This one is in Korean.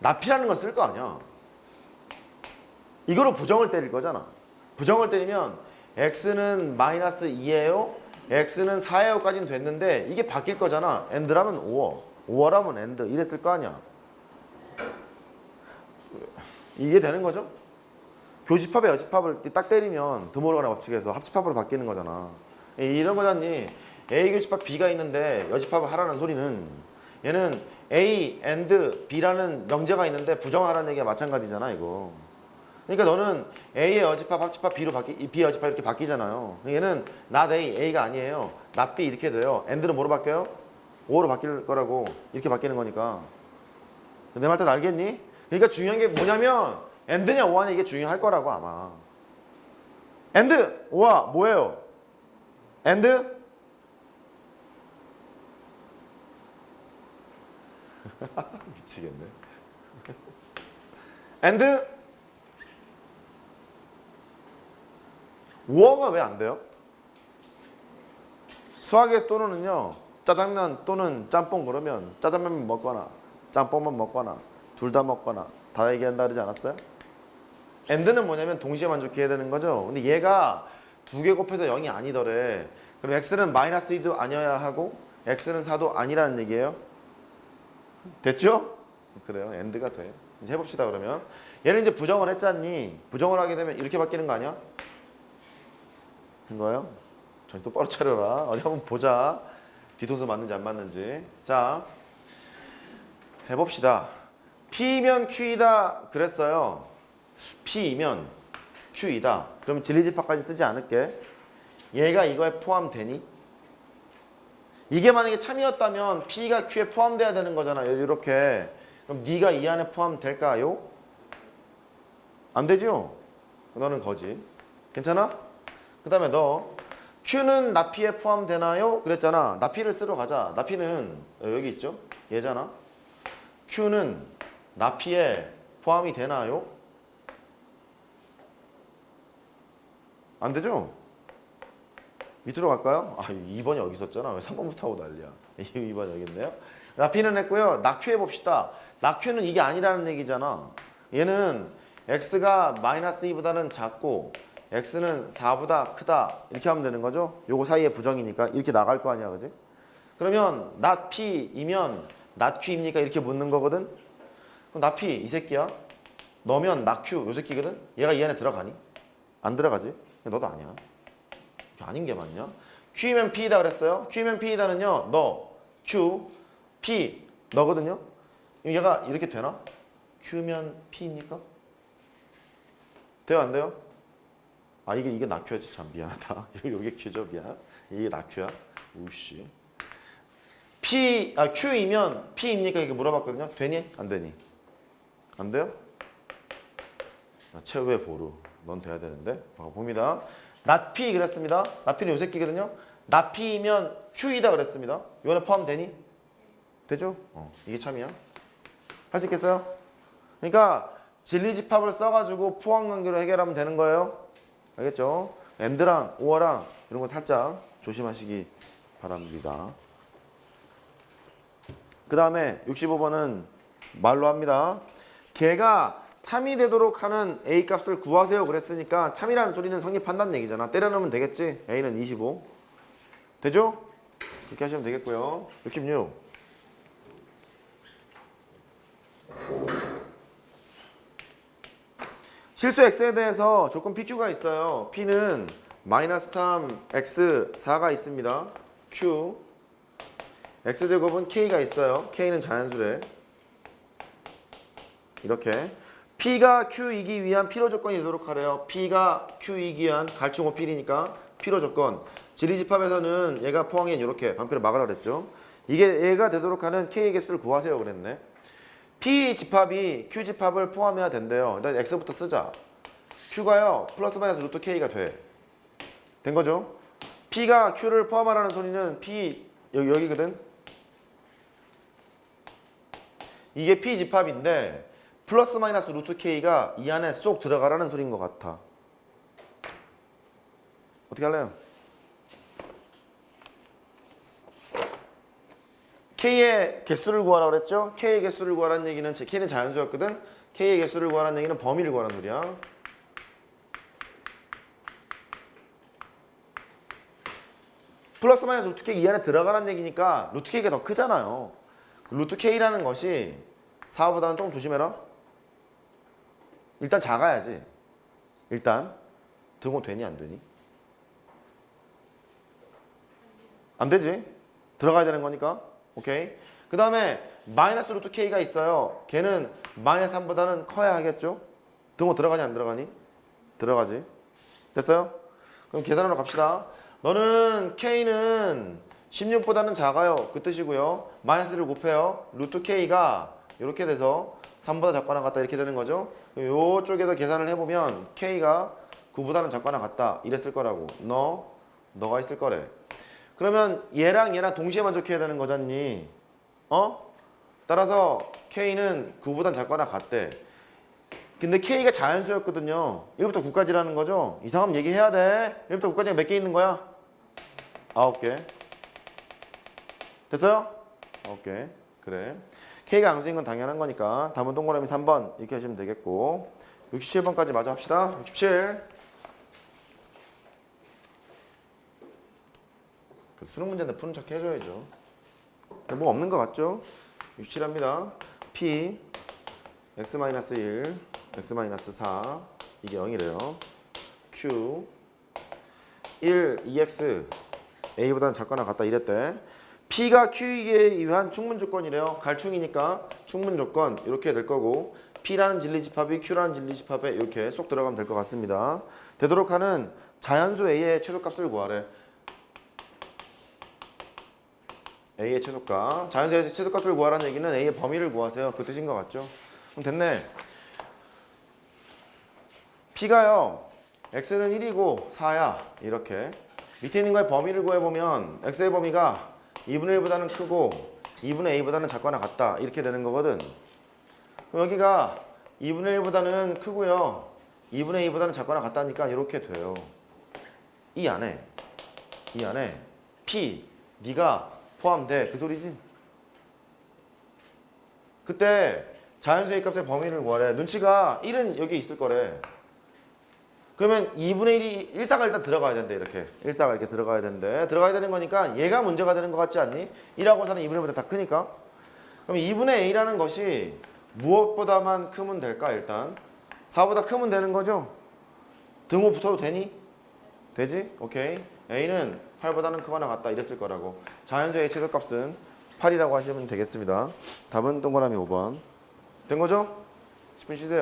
납이라는 걸 쓸 거 아니야. 이거로 부정을 때릴 거잖아. 부정을 때리면 x는 마이너스 2예요. x는 4예요까지는 됐는데 이게 바뀔 거잖아. end라면 5어. 5어라면 end 이랬을 거 아니야. 이게 되는 거죠? 교집합에 여집합을 딱 때리면 드모르간의 법칙에서 합집합으로 바뀌는 거잖아. 이런 거잖니. A 교집합 B가 있는데 여집합을 하라는 소리는 얘는 A and B라는 명제가 있는데 부정하라는 얘기가 마찬가지잖아 이거. 그러니까 너는 A의 여집합 합집합 B로 바뀌 B 여집합 이렇게 바뀌잖아요. 얘는 not A, A가 아니에요. not B 이렇게 돼요. and는 뭐로 바뀌어요? 5로 바뀔 거라고 이렇게 바뀌는 거니까. 내 말 다 알겠니? 그러니까 중요한 게 뭐냐면 and냐 5하냐 이게 중요할 거라고 아마. and 5와 뭐예요? and 미치겠네. and 5어가 왜 안 돼요? 수학의 또는은요 짜장면 또는 짬뽕 그러면 짜장면 먹거나 짬뽕만 먹거나 둘 다 먹거나 다 얘기한다 그러지 않았어요? end는 뭐냐면 동시에 만족해야 되는 거죠. 근데 얘가 두 개 곱해서 0이 아니더래. 그럼 x는 마이너스 2도 아니어야 하고 x는 4도 아니라는 얘기예요. 됐죠? 그래요. end가 돼. 이제 해봅시다 그러면. 얘는 이제 부정을 했잖니. 부정을 하게 되면 이렇게 바뀌는 거 아니야? 된 거예요? 정신 똑바로 차려라. 어디 한번 보자. 뒤통수 맞는지 안 맞는지. 자, 해봅시다. P면 Q이다 그랬어요. P이면 Q이다. 그럼 진리집합까지 쓰지 않을게. 얘가 이거에 포함되니? 이게 만약에 참이었다면 P가 Q에 포함돼야 되는 거잖아. 이렇게. 그럼 네가 이 안에 포함될까요? 안 되죠? 너는 거지. 괜찮아? 그 다음에 너 Q는 나피에 포함되나요? 그랬잖아. 나피를 쓰러 가자. 나피는 여기 있죠? 얘잖아. Q는 나피에 포함이 되나요? 안 되죠? 밑으로 갈까요? 아, 2번이 여기 있었잖아. 왜 3번부터 하고 난리야. 2번 여기 있네요. 나피는 했고요. 낙큐 해 봅시다. 낙큐는 이게 아니라는 얘기잖아. 얘는 x가 마이너스 2보다는 작고 x는 4보다 크다. 이렇게 하면 되는 거죠. 요거 사이에 부정이니까 이렇게 나갈 거 아니야. 그지? 그러면 not p이면 not q입니까? 이렇게 묻는 거거든. 그럼 not p 이 새끼야. 너면 not q 요 새끼거든. 얘가 이 안에 들어가니? 안 들어가지? 너도 아니야. 이게 아닌 게 맞냐? Q면 P이다 그랬어요. Q면 P이다는요. 너, Q, P 너거든요. 얘가 이렇게 되나? Q면 P입니까? 돼요 안 돼요? 아 이게 이게 낙큐야지 참 미안하다. 여기 Q죠 미안. 이게 낙큐야. 우씨. P 아 Q이면 P입니까 이렇게 물어봤거든요. 되니? 안 되니? 안 돼요? 아, 최후의 보루. 넌 돼야 되는데. 봐, 봅니다. 낫피 그랬습니다. 낫피는 요 새끼거든요. 낫피면 Q이다 그랬습니다. 요번에 포함되니? 되죠? 어, 이게 참이야. 할 수 있겠어요? 그러니까 진리집합을 써가지고 포함관계로 해결하면 되는 거예요. 알겠죠? 엔드랑 오어랑 이런 거 살짝 조심하시기 바랍니다. 그 다음에 65번은 말로 합니다. 걔가 참이 되도록 하는 A 값을 구하세요 그랬으니까 참이라는 소리는 성립한다는 얘기잖아. 때려넣으면 되겠지? A는 25. 되죠? 이렇게 하시면 되겠고요. 66. 실수 x에 대해서 조건 pq가 있어요. p는 마이너스 3, x, 4가 있습니다. q x제곱은 k가 있어요. k는 자연수래. 이렇게 P가 Q이기 위한 필요 조건이 되도록 하래요. P가 Q이기 위한 갈충호 필이니까 필요 조건. 지리집합에서는 얘가 포항에 이렇게 반필을 막으라 그랬죠. 이게 얘가 되도록 하는 K의 개수를 구하세요 그랬네. P 집합이 Q 집합을 포함해야 된대요. 일단 X부터 쓰자. Q가요 플러스 마이너스 루트 K가 돼. 된 거죠? P가 Q를 포함하라는 소리는 P 여기 여기거든. 이게 P 집합인데 플러스 마이너스 루트 K가 이 안에 쏙 들어가라는 소리인 것 같아. 어떻게 할래요? K의 개수를 구하라고 그랬죠? K의 개수를 구하라는 얘기는 제- K는 자연수였거든. K의 개수를 구하라는 얘기는 범위를 구하라는 소리야. 플러스 마이너스 루트 K 이 안에 들어가라는 얘기니까 루트 K가 더 크잖아요. 루트 K라는 것이 4보다는 조금 조심해라. 일단 작아야지. 일단 등호 되니 안 되니? 안 되지. 들어가야 되는 거니까. 오케이. 그 다음에 마이너스 루트 K가 있어요. 걔는 마이너스 3보다는 커야 하겠죠? 등호 들어가니 안 들어가니? 들어가지. 됐어요? 그럼 계산하러 갑시다. 너는 K는 16보다는 작아요. 그 뜻이고요. 마이너스를 곱해요. 루트 K가 이렇게 돼서 3보다 작거나 같다 이렇게 되는 거죠. 요쪽에서 계산을 해보면 K가 9보다는 작거나 같다 이랬을 거라고. 너, 너가 있을 거래. 그러면 얘랑 얘랑 동시에 만족해야 되는 거잖니. 어? 따라서 K는 9보단 작거나 같대. 근데 K가 자연수였거든요. 1부터 9까지라는 거죠. 이상하면 얘기해야 돼. 1부터 9까지가 몇 개 있는 거야? 9개. 됐어요? 9개. 그래. K가 앙수인 건 당연한 거니까 답은 동그라미 3번 이렇게 하시면 되겠고 67번까지 마저 합시다. 67. 그 수능 문제인데 푸는 척 해줘야죠. 뭐 없는 것 같죠? 67합니다. P x-1 x-4 이게 0이래요. Q 1 2x a보다는 작거나 같다 이랬대. P가 Q이기에 의한 충분 조건이래요. 갈충이니까 충분 조건 이렇게 될 거고 P라는 진리집합이 Q라는 진리집합에 이렇게 쏙 들어가면 될 것 같습니다. 되도록 하는 자연수 A의 최소값을 구하래. A의 최소값. 자연수의 최소값을 구하라는 얘기는 A의 범위를 구하세요. 그 뜻인 것 같죠? 그럼 됐네. P가요. X는 1이고 4야. 이렇게. 밑에 있는 거의 범위를 구해보면 X의 범위가 2분의 1보다는 크고 2분의 A보다는 작거나 같다. 이렇게 되는 거거든. 그럼 여기가 2분의 1보다는 크고요. 2분의 2보다는 작거나 같다니까 이렇게 돼요. 이 안에 이 안에 P 네가 포함돼 그 소리지. 그때 자연수의 값의 범위를 구하래. 눈치가 1은 여기 있을 거래. 그러면 2분의 1이 1사가 일단 들어가야 된대 이렇게 1사가 이렇게 들어가야 된대 들어가야 되는 거니까 얘가 문제가 되는 것 같지 않니? 1하고 4는 2분의 1보다 다 크니까 그럼 2분의 A라는 것이 무엇보다만 크면 될까 일단 4보다 크면 되는 거죠? 등호 붙어도 되니? 되지? 오케이 A는 8보다는 크거나 같다 이랬을 거라고 자연수의 최소값은 8이라고 하시면 되겠습니다 답은 동그라미 5번 된 거죠? 10분 쉬세요